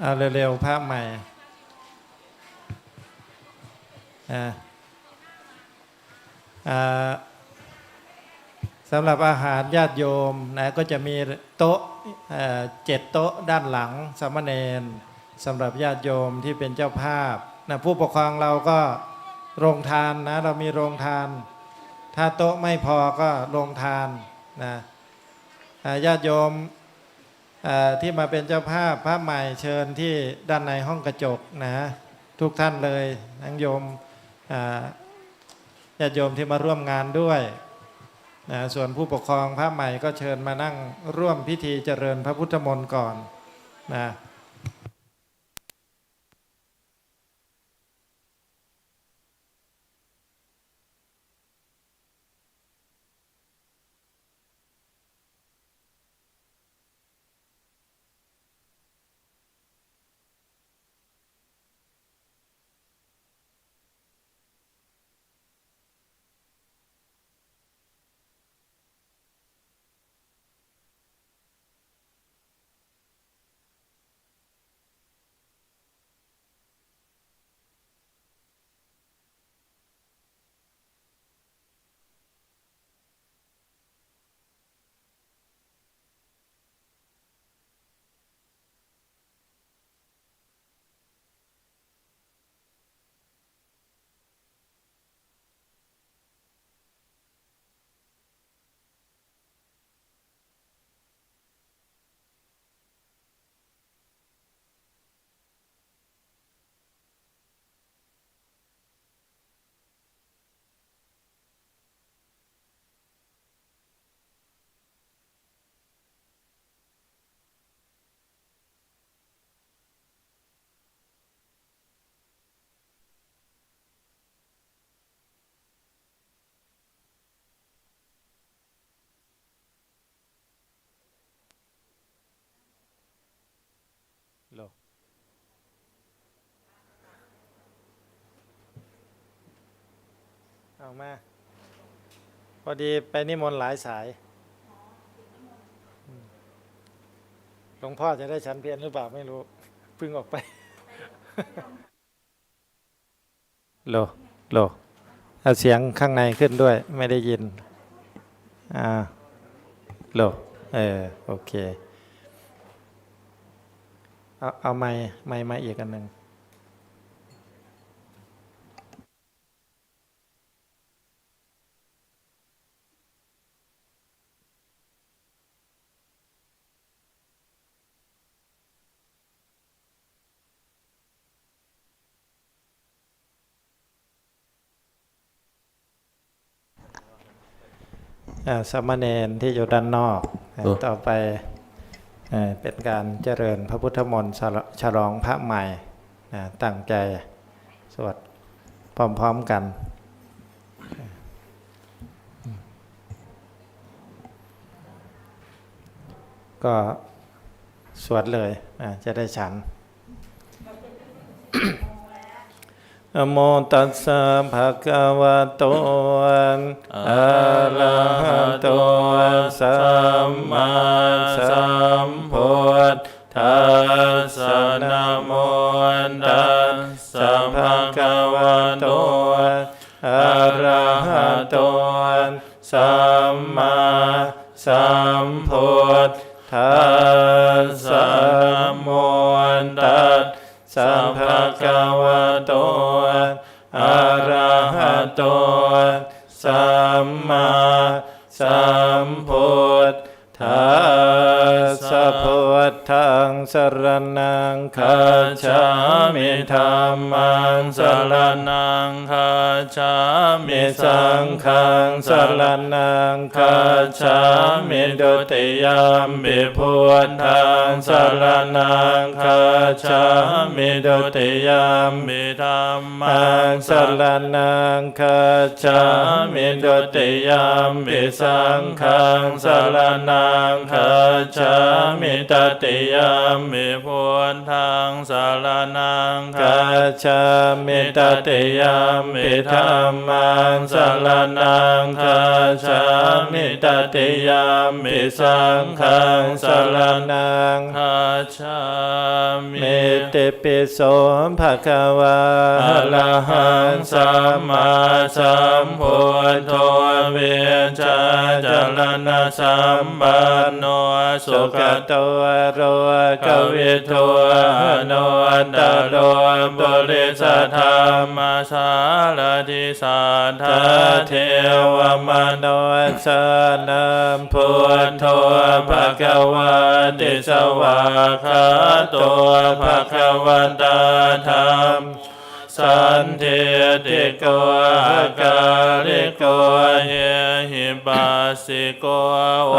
เอาเร็วๆภาพใหม่สำหรับอาหารญาติโยมนะก็จะมีโต๊ะเจ็ดโต๊ะด้านหลังสามเณรสำหรับญาติโยมที่เป็นเจ้าภาพนะผู้ปกครองเราก็โรงทานนะเรามีโรงทาน ถ้าโต๊ะไม่พอก็โรงทานนะญาติโยม ที่มาเป็นเจ้าภาพพระใหม่เชิญที่ด้านในห้องกระจกนะทุกท่านเลยทั้งโยมอ่าญาติโยมที่มาร่วมงานด้วยนะส่วนผู้ปกครองพระใหม่ก็เชิญมานั่งร่วมพิธีเจริญพระพุทธมนต์ก่อนนะ โล เอามา พอดีไปนิมนต์หลายสาย หลวงพ่อจะได้ฉันเพียรหรือเปล่าไม่รู้ พึ่งออกไปโลโลเอาเสียงข้างในขึ้นด้วย ไม่ได้ยิน อ่าโลเออ โอเค เอาเอาไม้ไม้มาอีกอันหนึ่ง สามเณรที่อยู่ด้านนอกเออต่อไปเอ่อเป็นการเจริญพระพุทธมนต์ฉลฉลองพระใหม่นะตั้งใจสวดพร้อมๆกันก็สวดเลยอะจะได้ฉัน นะโมตัสสะภะคะวะโตอะระหะโตสัมมาสัมพุทธัสสะนะโมตัสสะภะคะวะโตอะระหะโตสัมมาสัมพุทธัสสะนะโมตัส สัมภะกวะโตอะระหะโตสัมมาสัมพุทธา พุทธังสรณังคัจฉามิธัมมังสรณังคัจฉามิสังฆังสรณังคัจฉามิดุติยามปิพุทธังสรณังคัจฉามิดุติยามปิธัมมังสรณังคัจฉามิดุติยามปิสังฆังสรณังคัจฉามิตติยามิพุทธังสารนังกาคัจชามิตติยามิธรรมังสารนังคาชามิตติยามิสังฆังสารนังคัจฉามิเติปิโสภะคะวะอะรหังสัมมาสัมพุทโธเวชาจารณสัมปันโนสุขโตโรกวิโทอโนอันตโรบริสธรรมสารทิสัทธาทเทวมโนสนัมพุทโธภะคะวะติสวาคาโตภะคะวันตาธรรม สันเทติโกอาการิโกเยหิปัสสิโกโอ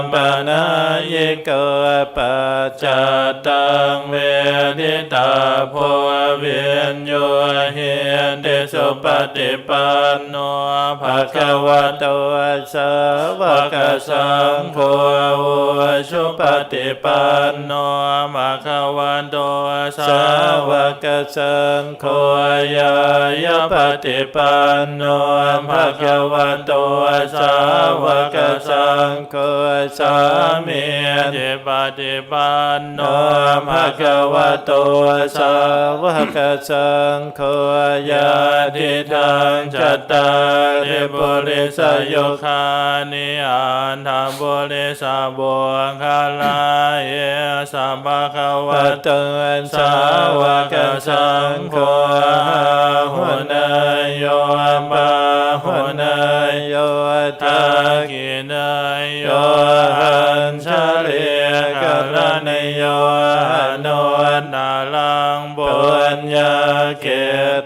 มปนายิโกปัจจตังเวทิตาโพเวียนโยเฮนเดสุปฏิปันโนภะคะวะโตสาวกสังโฆอุชุปฏิปันโนมะคะวันโตสาวกสังโฆยายปฏิปันโนภะคะวะโตสาวกสังโฆสามีเจปฏิปันโนภะคะวะโตสาวกสังโฆยาทิทังจัตตาริปุริสโยคานิอันธรรมบุริสบุญคลาเยสัมภะคะวะวัตสาวกสังโฆหุนายโยปะหุนายโยทาตากินายโยหันชาเลกะระนยโยโนนาลังบุญญาเกต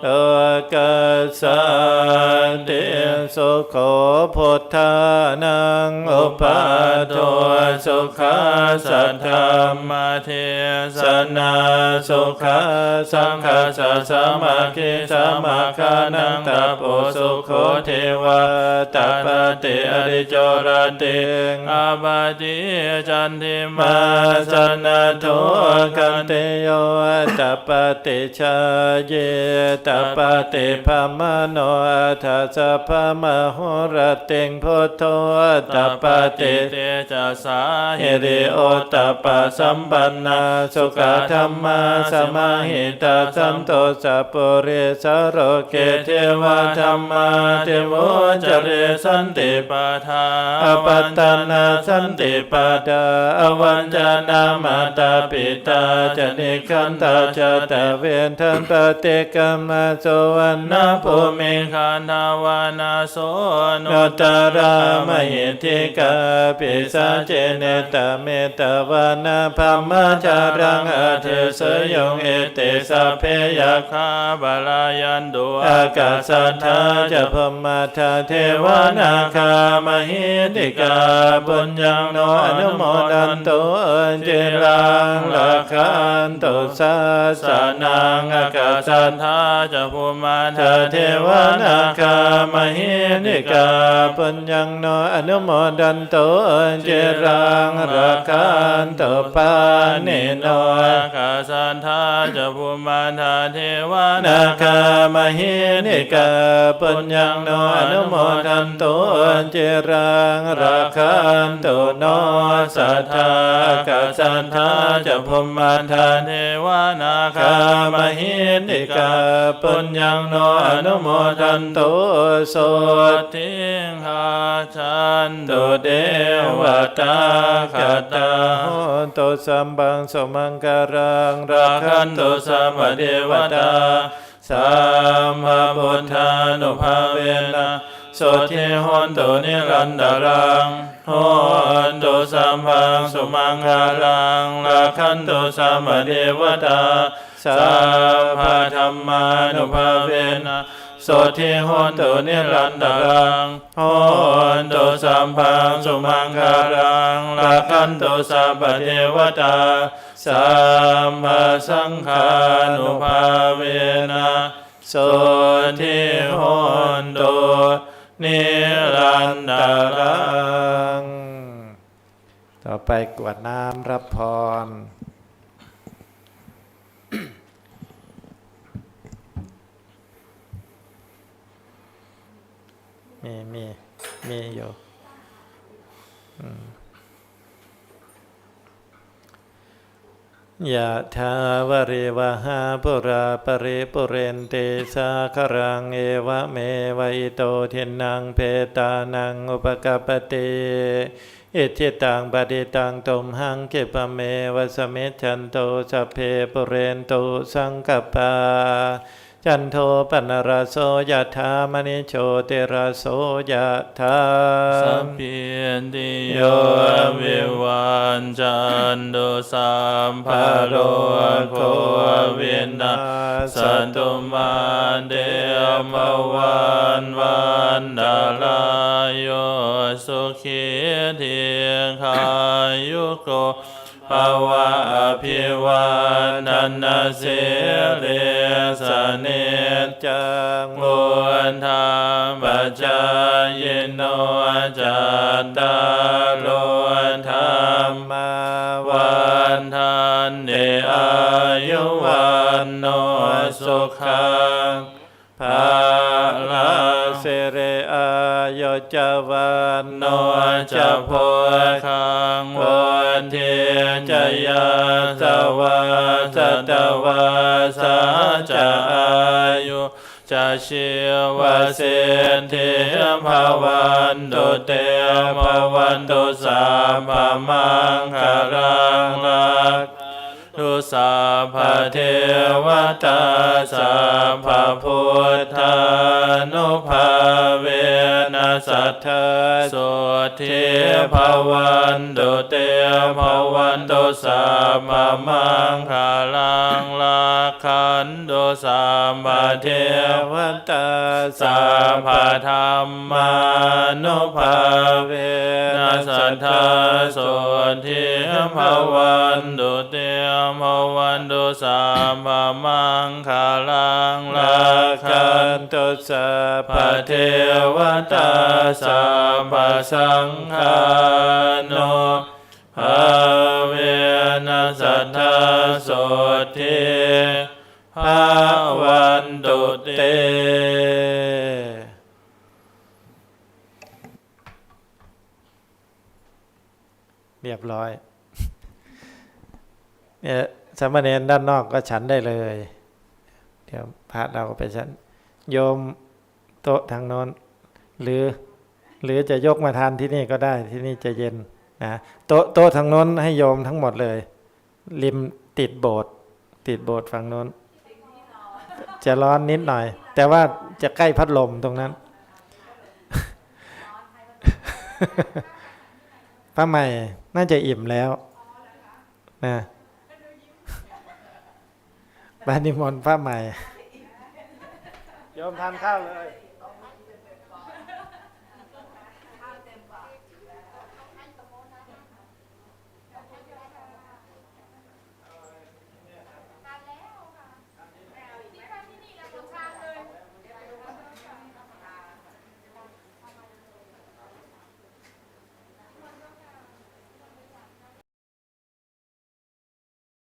โลกัสสะเต สุโขพุทธานังอุปาโทสุขาสัทธรรมเทสนาสุขาสังฆาสะสมาคิสมาคานังตะโปสุโขเทวาตาปติอริจรติงอาบาติจันทิมาสนานโทกันเตโยตปติชาเยตปติภมโนทัสสะภมโหรติงพุทโธตปติเตจะสาเฮริโอตปะสัมปันนาสุขธรรมาสมาหิตาสัมโตสัปุเรสโรเกเทวะธรรมาเทโวจเรสันติปะทาอปัตตนาสันติปาดาอวัญจนามาตาปิตาจนิคันตาจตเวนทันปฏิกรรมโสวันนาภูมิคันาวานาโสโนตารามหิทิกาปิสาเจเนตเมตวานาภมจารังอาเทสยงเอเตสะเพยาคาบาลายันดุอากาสัทธาจะพมาทาเทวนาคามหิติกาบุญยังโนอนุโมดันตุเจรังลักขันตุสาสนังอากาสัทธาจะภูมาทาเทวนาคามหิติกาปุญญังโนอนุโมดันโตเจรังรักขันโตปานิโนกาสันทาจะภูมาทาเทวานาคามหิติกาปุญญังโนอนุโมดันโตเจรังรักขันโตโนสัทธากาสันทาจะพมมาทาเทวานาคามหิติกาปุญญังโนอนุโมดันโตโสทิงหาชันตุเดวตาคตาโหตุสัมบังสมังการังราคันตุสัมาเดวตาสัมมาบุทธานุภาเวนะโสทิหนตุนิรันดารังหนตุสัมพังสุมังคารังราคันตุสัมาเดวตาสัพพะธรรมานุภาเวนะ สทิหนตุนิรันดรังโหนตุสัมพังสุมังคารังลักขันตุสัพพเทวตาสัมมาสังฆานุภาเวนะโสทิโหนตุนิรันดรัง ต่อไปกวดน้ำรับพร มีมีมีอยู่อืมยะทาวริวหาปุราปริปุเรนติสาคารังเอวะเมวะอิโตทินังเพตานังอุปกปปติอิทิตังปฏิตังตุมหังเกปเมวะสเมชันโตสเพปุเรนตุสังกปปา จันโทปนรโสยะธามณิโชติรโสยะธาสัพพิติโยวิวันจันตุสัมภะโรโควินาสตุมาเดมวันวันดาลายโยสุขีเทียงขายุโก ภวะอภิวันนันนาเสเลสเนจังบุญธรรมปัจจายโนจัตตาโลธรรมวันทันเดอายุวันโนสุขังภาลาเสเรอายจวันโนจะโพคังว จยาสวาสตวาสาจายุจะชีวะเสนเทภาวันตุเตภวันตุสาภามังคารังลัก ทุสาภาเทวตาสาภาพุทธานุภาเวนัสสัทธาสุทิภาวันตุเตภาวันตุสาภามังคารังลัก ขันตุสาภาเทวตตาสาภาธรรมานุภาเวนัสทธาโสทิภวันตุเตภวันตุสาภามังคาลังลาลาคันนตุสาพระเทวตาสาภาสังฆานุภาเวนัสทธาโสทิภาวันตุเต เรียบร้อย เนี่ย สามเณรด้านนอกก็ฉันได้เลย เดี๋ยวพระเราก็ไปฉัน โยมโต๊ะทางโน้น หรือ หรือจะยกมาทานที่นี่ก็ได้ที่นี่จะเย็นนะโต๊ะโต๊ะทางโน้นให้โยมทั้งหมดเลย ริมติดโบสถ์ติดโบสถ์ฝั่งโน้น จะร้อนนิดหน่อย แต่ว่าจะใกล้พัดลมตรงนั้นป้าใหม่น่าจะอิ่มแล้วนะ บ้านนิมนต์พระใหม่โยมทานข้าวเลย